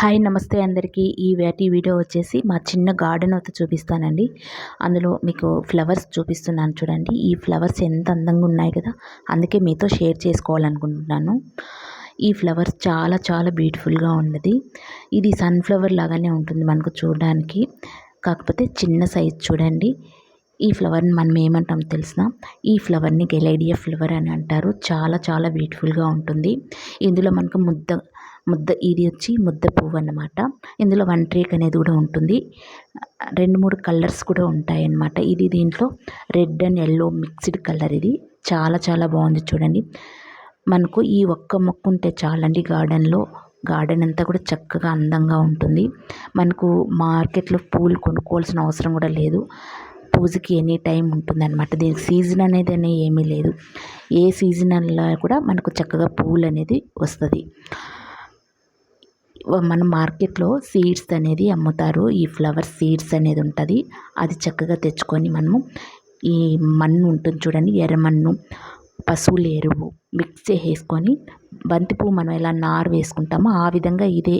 Hi నమస్తే అందరికీ. ఈ వేటి వీడియో వచ్చేసి మా చిన్న గార్డెన్ అయితే చూపిస్తానండి. అందులో మీకు ఫ్లవర్స్ చూపిస్తున్నాను చూడండి. ఈ ఫ్లవర్స్ ఎంత అందంగా ఉన్నాయి కదా. అందుకే మీతో షేర్ చేసుకోవాలనుకుంటున్నాను. ఈ ఫ్లవర్స్ చాలా చాలా బ్యూటిఫుల్గా ఉన్నది. ఇది సన్ఫ్లవర్ లాగానే ఉంటుంది మనకు చూడడానికి. కాకపోతే చిన్న సైజ్ చూడండి. ఈ ఫ్లవర్ని మనం ఏమంటాం తెలిసిన. ఈ ఫ్లవర్ని గెలైడియా ఫ్లవర్ అని అంటారు. చాలా చాలా బ్యూటిఫుల్గా ఉంటుంది. ఇందులో మనకు ముద్ద ముద్ద ఇది వచ్చి ముద్ద పువ్వు అన్నమాట. ఇందులో వన్ ట్రేక్ అనేది కూడా ఉంటుంది. రెండు మూడు కలర్స్ కూడా ఉంటాయి అన్నమాట. ఇది దీంట్లో red and yellow mixed colour ఇది. చాలా చాలా బాగుంది చూడండి. మనకు ఈ ఒక్క మొక్క ఉంటే చాలండి గార్డెన్లో. గార్డెన్ అంతా కూడా చక్కగా అందంగా ఉంటుంది. మనకు మార్కెట్లో పూలు కొనుక్కోవాల్సిన అవసరం కూడా లేదు. పూజకి ఎనీ టైం ఉంటుంది అనమాట దీనికి సీజన్ అనేది ఏమీ లేదు. ఏ సీజనల్లో కూడా మనకు చక్కగా పూలు అనేది వస్తుంది. మన మార్కెట్లో సీడ్స్ అనేది అమ్ముతారు. ఈ ఫ్లవర్ సీడ్స్ అనేది ఉంటుంది. అది చక్కగా తెచ్చుకొని మనము ఈ మన్ను ఉంటుంది చూడండి ఎర్రమన్ను పశువుల ఎరువు మిక్స్ చేసేసుకొని బంతిపువ్వు మనం ఎలా నారు వేసుకుంటామో ఆ విధంగా ఇదే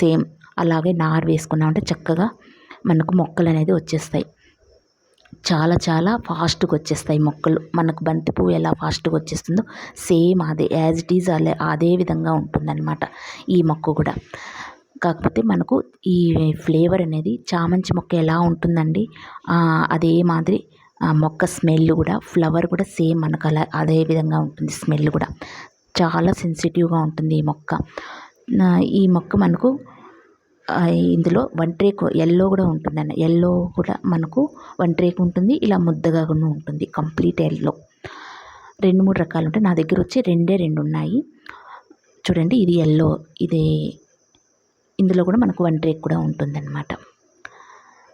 సేమ్ అలాగే నారు వేసుకున్నామంటే చక్కగా మనకు మొక్కలు అనేది వచ్చేస్తాయి. చాలా చాలా ఫాస్ట్గా వచ్చేస్తాయి మొక్కలు. మనకు బంతి పువ్వు ఎలా ఫాస్ట్గా వచ్చేస్తుందో సేమ్ అదే యాజ్ ఇట్ ఈజ్ అలా అదే విధంగా ఉంటుందన్నమాట ఈ మొక్క కూడా. కాకపోతే మనకు ఈ ఫ్లేవర్ అనేది చామంతి మొక్క ఎలా ఉంటుందండి? అదే మాదిరి మొక్క స్మెల్ కూడా ఫ్లవర్ కూడా సేమ్ మనకు అలా అదే విధంగా ఉంటుంది స్మెల్ కూడా. చాలా సెన్సిటివ్గా ఉంటుంది ఈ మొక్క. ఈ మొక్క మనకు ఇందులో వన్ ట్రేక్ ఎల్లో కూడా ఉంటుందండి ఎల్లో కూడా మనకు వన్ ట్రేక్ ఉంటుంది. ఇలా ముద్దగా కూడా ఉంటుంది. Complete yellow. రెండు మూడు రకాలు ఉంటాయి. నా దగ్గర వచ్చి రెండే రెండు ఉన్నాయి. చూడండి ఇది ఎల్లో ఇది. ఇందులో కూడా మనకు వన్ ట్రేక్ కూడా ఉంటుందన్నమాట.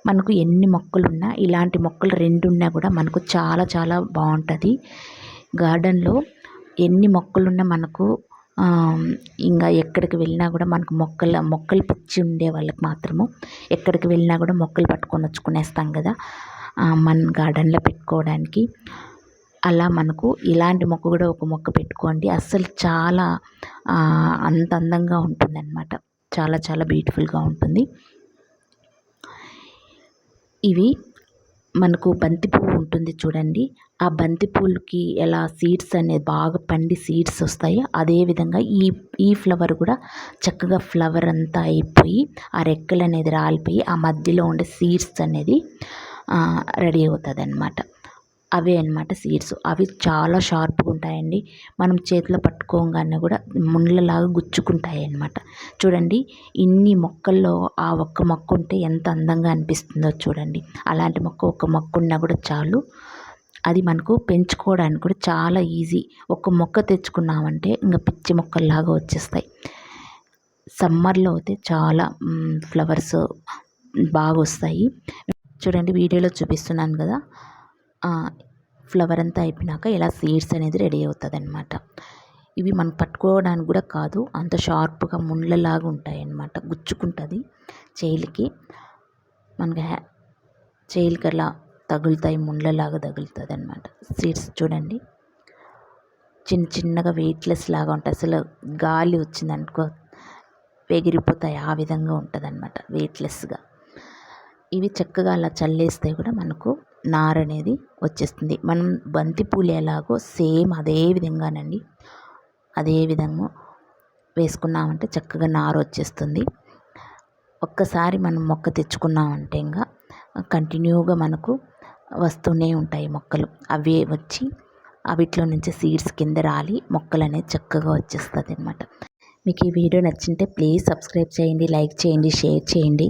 మనకు ఎన్ని మొక్కలు ఉన్నా ఇలాంటి మొక్కలు రెండు ఉన్నా కూడా మనకు చాలా చాలా బాగుంటుంది. గార్డెన్లో ఎన్ని మొక్కలున్నా మనకు ఇంకా ఎక్కడికి వెళ్ళినా కూడా మనకు మొక్కల మొక్కలు పిచ్చి ఉండే వాళ్ళకి మాత్రము ఎక్కడికి వెళ్ళినా కూడా మొక్కలు పట్టుకొని వచ్చుకునేస్తాం కదా. మన గార్డెన్లో పెట్టుకోవడానికి. అలా మనకు ఇలాంటి మొక్క కూడా ఒక మొక్క పెట్టుకోండి. అస్సలు చాలా అంత అందంగా ఉంటుంది అనమాట చాలా చాలా బ్యూటిఫుల్గా ఉంటుంది. ఇవి మనకు బంతి పువ్వు ఉంటుంది చూడండి. ఆ బంతి పూలకి ఎలా సీడ్స్ అనేది బాగా పండి సీడ్స్ వస్తాయో అదేవిధంగా ఈ ఈ ఫ్లవర్ కూడా చక్కగా ఫ్లవర్ అంతా అయిపోయి ఆ రెక్కలు అనేది రాలిపోయి ఆ మధ్యలో ఉండే సీడ్స్ అనేది రెడీ అవుతుంది అనమాట అవే అనమాట సీడ్స్ అవి చాలా షార్ప్గా ఉంటాయండి. మనం చేతిలో పట్టుకోగానే కూడా ముళ్ళలాగా గుచ్చుకుంటాయి అన్నమాట. చూడండి ఇన్ని మొక్కల్లో ఆ ఒక్క మొక్క ఉంటే ఎంత అందంగా అనిపిస్తుందో చూడండి. అలాంటి మొక్క ఒక మొక్క ఉన్నా కూడా చాలు. అది మనకు పెంచుకోవడానికి కూడా చాలా ఈజీ ఒక మొక్క తెచ్చుకున్నామంటే ఇంకా పిచ్చి మొక్కల్లాగా వచ్చేస్తాయి. సమ్మర్లో అయితే చాలా ఫ్లవర్స్ బాగా వస్తాయి. చూడండి వీడియోలో చూపిస్తున్నాను కదా. ఫ్లవర్ అంతా అయిపోయినాక ఇలా సీడ్స్ అనేది రెడీ అవుతుంది అనమాట ఇవి మనం పట్టుకోవడానికి కూడా కాదు అంత షార్ప్గా ముళ్ళలాగా ఉంటాయి అన్నమాట గుచ్చుకుంటుంది చేయిలకి. మనకి చేయిలకి అలా తగులుతాయి ముళ్ళలాగా తగులుతుంది అనమాట సీడ్స్ చూడండి. చిన్న చిన్నగా వెయిట్లెస్ లాగా ఉంటాయి. అసలు గాలి వచ్చిందనుకో ఎగిరిపోతాయి ఆ విధంగా ఉంటుంది అనమాట వెయిట్లెస్గా ఇవి చక్కగా అలా చల్లేస్తే కూడా మనకు నార అనేది వచ్చేస్తుంది. మనం బంతిపూలు ఎలాగో సేమ్ అదే విధంగానండి. అదే విధంగా వేసుకున్నామంటే చక్కగా నార వచ్చేస్తుంది. ఒక్కసారి మనం మొక్క తెచ్చుకున్నామంటే ఇంకా కంటిన్యూగా మనకు వస్తూనే ఉంటాయి మొక్కలు. అవి వచ్చి అవిట్లో నుంచి సీడ్స్ కింద రాలి మొక్కలు అనేది చక్కగా వచ్చేస్తుంది అనమాట మీకు ఈ వీడియో నచ్చింటే ప్లీజ్ సబ్స్క్రైబ్ చేయండి లైక్ చేయండి షేర్ చేయండి.